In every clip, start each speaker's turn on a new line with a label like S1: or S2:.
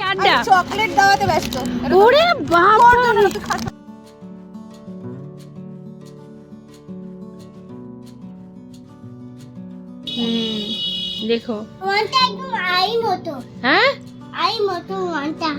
S1: চারটা
S2: চকলেট দেওয়াতে ব্যস্ত।
S1: ওরে বাবা। হুম দেখো।
S3: ওয়ানটা একদম আই মতো।
S1: হ্যাঁ?
S3: আই মতো ওয়ানটা।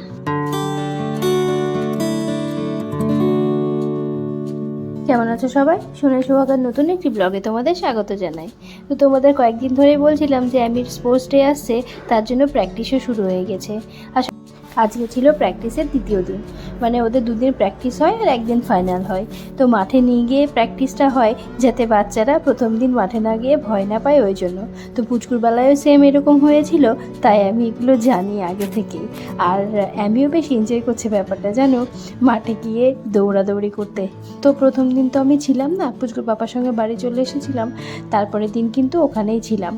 S1: কেমন আছো সবাই? শুনে সোহাগার নতুন একটি ব্লগে তোমাদের স্বাগত জানাই। তো তোমাদের কয়েকদিন ধরেই বলছিলাম যে আমি স্পোর্টস ডে আসছে, তার জন্য প্র্যাকটিসও শুরু হয়ে গেছে। আস- আজকে ছিল প্র্যাকটিসের দ্বিতীয় দিন। মানে ওদের দুদিন প্র্যাকটিস হয় আর একদিন ফাইনাল হয়। তো মাঠে নিয়ে গিয়ে প্র্যাকটিসটা হয় যাতে বাচ্চারা প্রথম দিন মাঠে না গিয়ে ভয় না পায় ওই জন্য। তো পুচকুর বেলায়ও সেম এরকম হয়েছিল, তাই আমি এগুলো জানি আগে থেকেই। আর আমিও বেশ এনজয় করছে ব্যাপারটা, জানো? মাঠে গিয়ে দৌড়াদৌড়ি করতে। তো প্রথম দিন তো আমি ছিলাম না, পুচকুর পাপার সঙ্গে বাড়ি চলে এসেছিলাম। তারপরের দিন কিন্তু ওখানেই ছিলাম।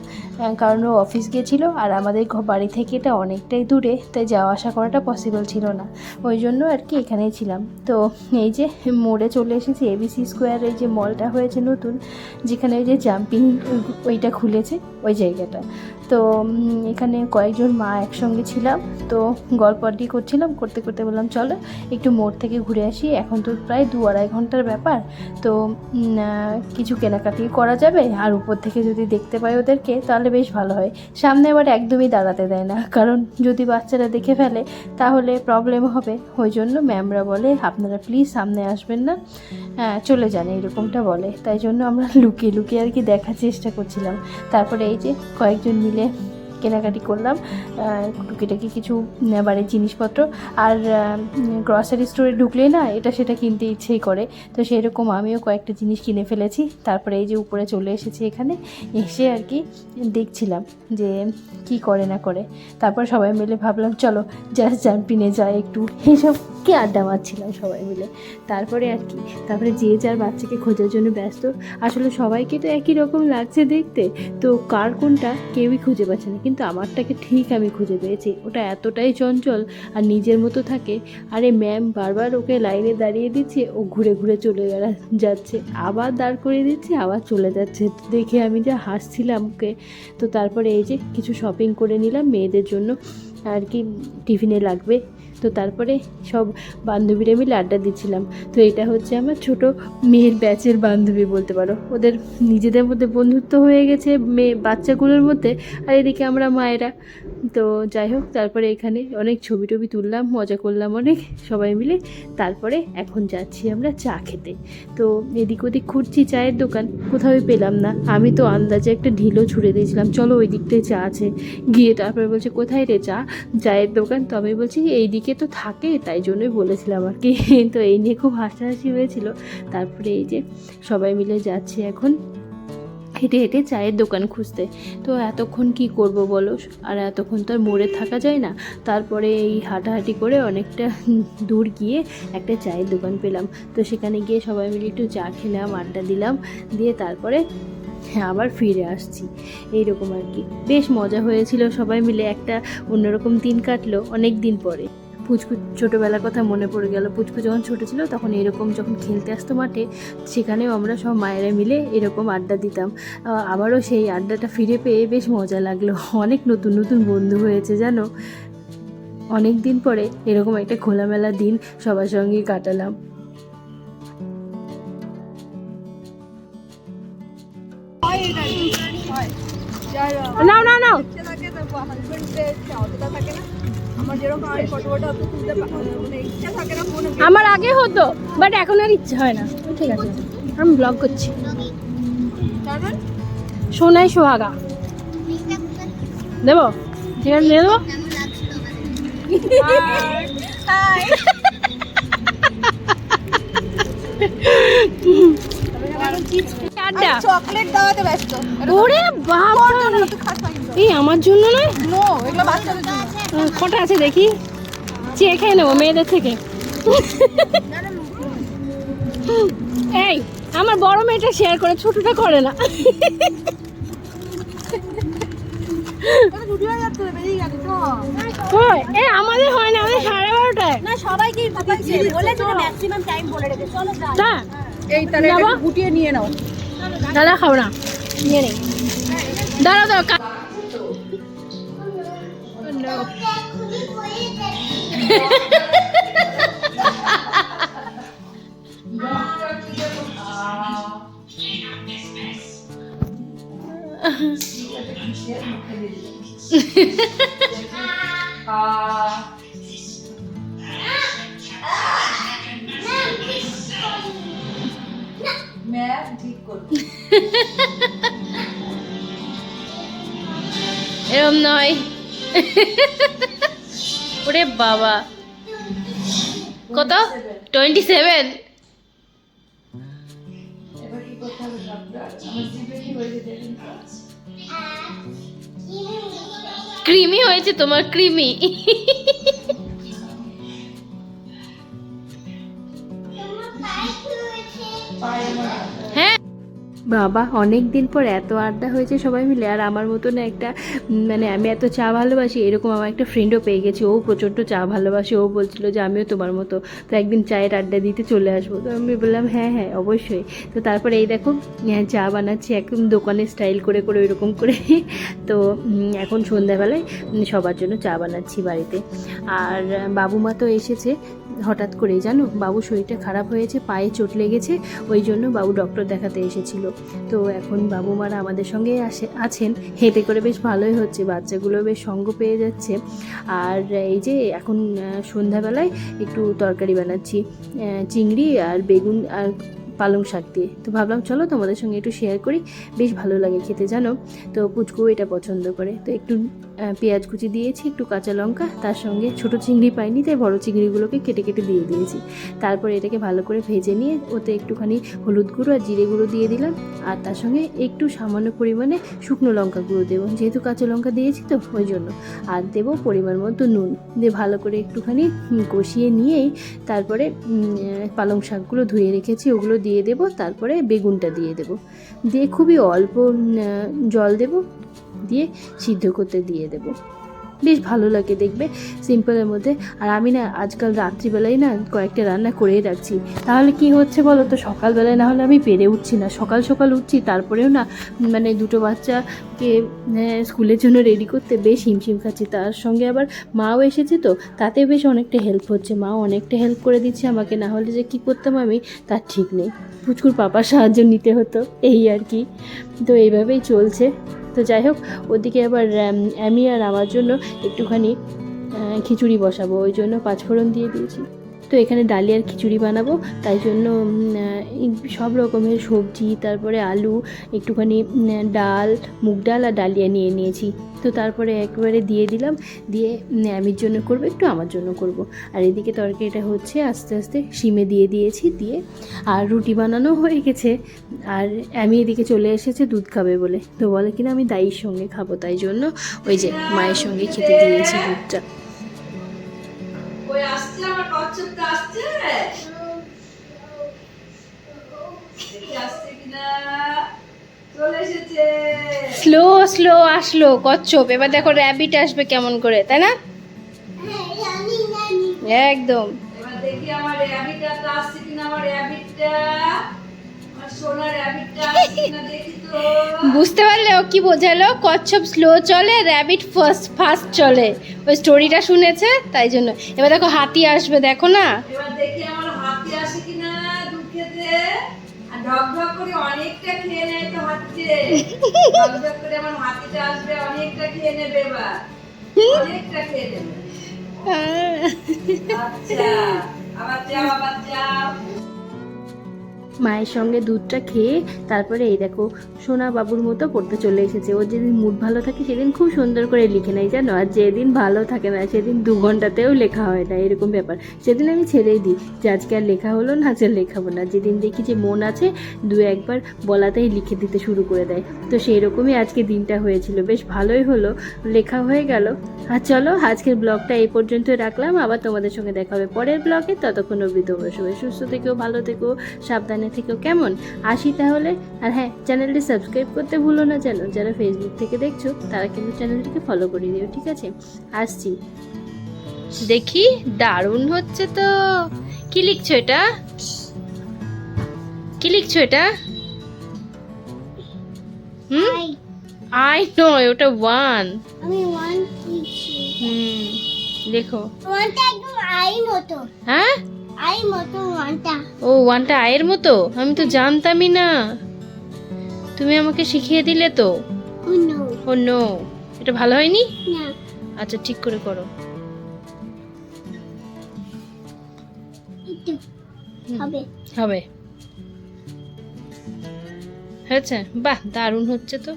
S1: কারণ ও অফিস গিয়েছিল আর আমাদের বাড়ি থেকে এটা অনেকটাই দূরে, তাই যাওয়া আসা করাটা পসিবল ছিল না। ওই জন্য আর কি এখানেই ছিলাম। তো এই যে মোড়ে চলে এসেছি এবিসি স্কোয়ার এই যে মলটা হয়েছে নতুন, যেখানে ওই যে জাম্পিং ওইটা খুলেছে, ওই জায়গাটা। তো এখানে কয়েকজন মা একসঙ্গে ছিলাম। তো গল্প আড্ডি করছিলাম, করতে করতে বললাম, চলো একটু মোড় থেকে ঘুরে আসি। এখন তো প্রায় দু আড়াই ঘণ্টার ব্যাপার। তো কিছু কেনাকাটি করা যাবে। আর উপর থেকে যদি দেখতে পাই ওদেরকে, তাহলে বেশ ভালো হয়। সামনে আবার একদমই দাঁড়াতে দেয় না। কারণ যদি বাচ্চারা দেখে ফেলে তাহলে প্রবলেম হবে। ওই জন্য ম্যামরা বলে, আপনারা প্লিজ সামনে আসবেন না। হ্যাঁ চলে যান, এরকমটা বলে। তাই জন্য আমরা লুকিয়ে লুকিয়ে আর কি দেখার চেষ্টা করছিলাম। তারপরে এই যে কয়েকজন মিলে কেনাকাটি করলাম টুকিটাকি কিছু বাড়ির জিনিসপত্র। আর গ্রসারি স্টোরে ঢুকলে না, এটা সেটা কিনতে ইচ্ছেই করে। তো সেরকম আমিও কয়েকটা জিনিস কিনে ফেলেছি। তারপরে এই যে উপরে চলে এসেছি এখানে, এসে আর কি দেখছিলাম যে কি করে না করে। তারপর সবাই মিলে ভাবলাম, চলো জাস্ট জাম্পিনে যাই একটু। এইসব কি আড্ডা মারছিলাম সবাই মিলে? তারপরে আর কি, তারপরে যে যার বাচ্চাকে খোঁজার জন্য ব্যস্ত। আসলে সবাইকে তো একই রকম লাগছে দেখতে। তো কার কোনটা কেউই খুঁজে পাচ্ছে না। কিন্তু আমারটাকে ঠিক আমি খুঁজে পেয়েছি। ওটা এতটাই চঞ্চল আর নিজের মতো থাকে। আরে ম্যাম বারবার ওকে লাইনে দাঁড়িয়ে দিচ্ছে। ও ঘুরে ঘুরে চলে যাচ্ছে। আবার দাঁড় করিয়ে দিচ্ছে, আবার চলে যাচ্ছে। দেখে আমি যা হাসছিলাম ওকে। তো তারপরে এই যে কিছু শপিং করে নিলাম মেয়েদের জন্য। আর কি টিফিনে লাগবে? তো তারপরে সব বান্ধবীরা মিলে আড্ডা দিচ্ছিলাম। তো এটা হচ্ছে আমার ছোট মেয়ের ব্যাচের বান্ধবী বলতে পারো। ওদের নিজেদের মধ্যে বন্ধুত্ব হয়ে গেছে মেয়ে বাচ্চাগুলোর মধ্যে। আর এদিকে আমরা মায়েরা। তো যাই হোক, তারপরে এখানে অনেক ছবি টবি তুললাম, মজা করলাম অনেক সবাই মিলে। তারপরে এখন যাচ্ছি আমরা চা খেতে। তো এদিক ওদিক খুঁজছি চায়ের দোকান, কোথাও পেলাম না। আমি তো আন্দাজে একটা ঢিলও ছুড়ে দিয়েছিলাম, চলো ওই দিকটায় চা আছে। গিয়ে তারপরে বলছে, কোথায় রে চা? চায়ের দোকান, তো আমি বলছি এই দিকে তো থাকে, তাই জন্যই বলেছিলাম আর কি। তো এই নিয়ে খুব হাসাহাসি হয়েছিল। তারপরে এই যে সবাই মিলে যাচ্ছি এখন। হেঁটে হেঁটে চায়ের দোকান খুঁজতে। তো এতক্ষণ কি করব বলো? আর এতক্ষণ তো আর মোড়ে থাকা যায় না। তারপরে এই হাঁটাহাঁটি করে অনেকটা দূর গিয়ে একটা চায়ের দোকান পেলাম। তো সেখানে গিয়ে সবাই মিলে একটু চা খেলাম, আড্ডা দিলাম। দিয়ে তারপরে হ্যাঁ আবার ফিরে আসছি। এইরকম আর কি। বেশ মজা হয়েছিল সবাই মিলে। একটা অন্যরকম দিন কাটলো অনেক দিন পরে। পুচকু ছোটোবেলার কথা মনে পড়ে গেল। পুচকু যখন ছোটো ছিল তখন এরকম যখন খেলতে আসতো মাঠে সেখানেও আমরা সব মায়েরা মিলে এরকম আড্ডা দিতাম। আবারও সেই আড্ডাটা ফিরে পেয়ে বেশ মজা লাগল। অনেক নতুন নতুন বন্ধু হয়েছে জানো? অনেক দিন পরে এরকম একটা খোলামেলা দিন সবার সঙ্গে কাটালাম।
S2: না না। মনে
S1: আমার আগে হতো বাট এখন আর ইচ্ছে হয় না। ঠিক আছে আমি ব্লগ করছি। সোনাই সোহাগা। দেবো? ঠিক আছে দিয়ে দেবো? চারটা
S2: চকলেট দেওয়াতে ব্যস্ত।
S1: ওরে বাবা এই আমার জন্য নয়
S2: নো এগুলো বাচ্চাদের জন্য।
S1: কটা আছে দেখি? চেয়ে খেয়ে নেব মেয়েদের থেকে। এই আমার বড় মেয়েটা শেয়ার করে ছোটটা করে না। এ আমাদের হয় না আমাদের সাড়ে বারোটায়।
S3: না সবাইকে বলে ম্যাক্সিমাম টাইম বলে রেখে চলো
S1: না
S2: এই তাহলে গুটিয়ে নিয়ে নাও।
S1: দাদা খাও না নিয়ে নেই দাঁড়াও দাঁড়াও কা- এরম নয়। ওরে বাবা। কত? টোয়েন্টি সেভেন
S2: দেখুন তো।
S1: ক্রিমি হয়েছে তোমার ক্রিমি। বাবা অনেক দিন পর এত আড্ডা হয়েছে সবাই মিলে আর আমার মতন একটা মানে আমি এত চা ভালোবাসি এরকম আমার একটা ফ্রেন্ডও পেয়ে গেছি ও প্রচণ্ড চা ভালোবাসে ও বলছিল যে আমিও তোমার মতো তো একদিন চায়ের আড্ডা দিতে চলে আসব তো আমি বললাম হ্যাঁ হ্যাঁ অবশ্যই। তো তারপরে এই দেখো হ্যাঁ, চা বানাচ্ছি একদম দোকানে স্টাইল করে করে ওইরকম করে। তো এখন সন্ধ্যাবেলায় সবার জন্য চা বানাচ্ছি বাড়িতে। আর আহ, বাবু মা তো এসেছে হঠাৎ করেই জানো? বাবু শরীরটা খারাপ হয়েছে পায়ে চোট লেগেছে ওই জন্য বাবু ডক্টর দেখাতে এসেছিল। তো এখন বাবু মারা আমাদের সঙ্গে আসে, আছেন। হেঁটে করে বেশ ভালোই হচ্ছে, বাচ্চাগুলো বেশ সঙ্গ পেয়ে যাচ্ছে। আর এই যে এখন সন্ধ্যাবেলায় একটু তরকারি বানাচ্ছি চিংড়ি আর বেগুন আর পালং শাক দিয়ে। তো ভাবলাম, চলো তোমাদের সঙ্গে একটু শেয়ার করি। বেশ ভালো লাগে খেতে, জানো? তো পুচকু এটা পছন্দ করে। তো একটু পেঁয়াজ কুচি দিয়েছি, একটু কাঁচা লঙ্কা, তার সঙ্গে ছোট চিংড়ি পাইনি, তাই বড় চিংড়িগুলোকে কেটে কেটে দিয়ে দিয়েছি। তারপর এটাকে ভালো করে ভেজে নিয়ে ওতে একটুখানি হলুদ গুঁড়ো আর জিরে গুঁড়ো দিয়ে দিলাম, আর তার সঙ্গে একটু সামান্য পরিমাণে শুকনো লঙ্কা গুঁড়ো দেবো, যেহেতু কাঁচা লঙ্কা দিয়েছি তো, ওই জন্য। আর দেবো পরিমাণ মতো নুন, দিয়ে ভালো করে একটুখানি কষিয়ে নিয়েই তারপরে পালং শাকগুলো ধুয়ে রেখেছি, ওগুলো দিয়ে দেবো, তারপরে বেগুনটা দিয়ে দেবো। দিয়ে খুবই অল্প জল দেবো দিয়ে সিদ্ধ করতে দিয়ে দেবো। বেশ ভালো লাগে দেখবে সিম্পলের মধ্যে। আর আমি না আজকাল রাত্রিবেলায় না কয়েকটা রান্না করেই রাখছি। তাহলে কি হচ্ছে বলো তো? সকালবেলায় না হলে আমি পেরে উঠছি না। সকাল সকাল উঠছি, তারপরেও না মানে দুটো বাচ্চাকে স্কুলের জন্য রেডি করতে বেশ হিমশিম খাচ্ছি। তার সঙ্গে আবার মাও এসেছে তো তাতে বেশ অনেকটা হেল্প হচ্ছে। মাও অনেকটা হেল্প করে দিচ্ছে আমাকে। না হলে যে কী করতাম আমি, তার ঠিক নেই। পুচকুর পাপার সাহায্য নিতে হতো, এই আর কি। তো এইভাবেই চলছে। তো যাই হোক, ওদিকে আবার অ্যামি আর আমার জন্য একটুখানি খিচুড়ি বসাবো, ওই জন্য পাঁচফোড়ন দিয়ে দিয়েছি। তো এখানে ডালিয়ার খিচুড়ি বানাবো। তাই জন্য সব রকমের সবজি, তারপরে আলু, একটুখানি ডাল, মুগ ডাল আর ডালিয়া নিয়ে নিয়েছি। তো তারপরে একবারে দিয়ে দিলাম। দিয়ে আমির জন্য করব, একটু আমার জন্য করব। আর এদিকে তরকারিটা হচ্ছে আস্তে আস্তে শিমে দিয়ে দিয়েছি, দিয়ে, আর রুটি বানানো হয়ে গেছে। আর আমি এদিকে চলে এসেছে দুধ খাবে বলে। তো বলে কিনা, আমি দাইয়ের সঙ্গে খাব, তাই জন্য ওই যে মায়ের সঙ্গে খেতে দিয়েছি দুধটা।
S2: আসছে আমার কচ্ছপটা আসছে?
S1: স্লো স্লো আসলো কচ্ছপ। এবার দেখো র্যাবিট আসবে কেমন করে তাই না? একদম।
S2: এবার দেখি আমার র্যাবিটটা আসছে কিনা আমার র্যাবিটটা
S1: বুঝতে পারলে ও কি বোঝালো? কচ্ছপ স্লো চলে র্যাবিট ফার্স্ট ফাস্ট চলে। ওই স্টোরিটা শুনেছে তাই জন্য। এবার দেখো হাতি আসবে দেখো না।
S2: এবার দেখি আমার হাতি আসে কিনা দুধ খেতে আর ঢক ঢক করে অনেকটা খেয়ে নেয় তো হাতিতে ঢক ঢক করে আমার হাতিটা আসবে অনেকটা খেয়ে নেবে এবার। অনেকটা খেয়ে নেবে। আচ্ছা আবার যাও আবার যাও।
S1: মায়ের সঙ্গে দুধটা খেয়ে তারপরে এই দেখো সোনা বাবুর মতো পড়তে চলে এসেছে। ওর যেদিন মুড ভালো থাকে সেদিন খুব সুন্দর করে লিখে নেয়, জানো? আর যেদিন ভালো থাকে না, সেদিন দু ঘন্টাতেও লেখা হয় না, এরকম ব্যাপার। সেদিন আমি ছেড়েই দিই, যে আজকে আর লেখা হলো না আজকে লেখাবো না। যেদিন দেখি যে মন আছে, দু একবার বলাতেই লিখে দিতে শুরু করে দেয়। তো সেই রকমই আজকে দিনটা হয়েছিল। বেশ ভালোই হলো, লেখা হয়ে গেল। আর চলো, আজকের ব্লগটা এই পর্যন্ত রাখলাম। আবার তোমাদের সঙ্গে দেখা হবে পরের ব্লগে। ততক্ষণ অবধি তোমরা সবাই সুস্থ থেকেও ভালো থেকো, সাবধানে থেকো কেমন? আসি তাহলে? আর হ্যাঁ চ্যানেলটি সাবস্ক্রাইব করতে ভুলো না যেন যারা ফেসবুক থেকে দেখছ তারা কিন্তু চ্যানেলটিকে ফলো করে দিও ঠিক আছে? আসছি। দেখি দারুণ হচ্ছে তো। কি লিখছো এটা? কি লিখছো এটা? হুম? আই নয় ওটা ওয়ান
S3: আমি ওয়ান লিখছি।
S1: হুম লেখো
S3: ওয়ানটা একদম আই মতো।
S1: হ্যাঁ? ও ওয়ানটা আয়ের মতো? আমি তো জানতামই না। তুমি আমাকে শিখিয়ে দিলে তো?
S3: Oh no.
S1: এটা ভালো হয়নি?
S3: না।
S1: আচ্ছা ঠিক করে করো।
S3: হবে।
S1: হবে। হয়েছে? বাহ দারুণ হচ্ছে তো।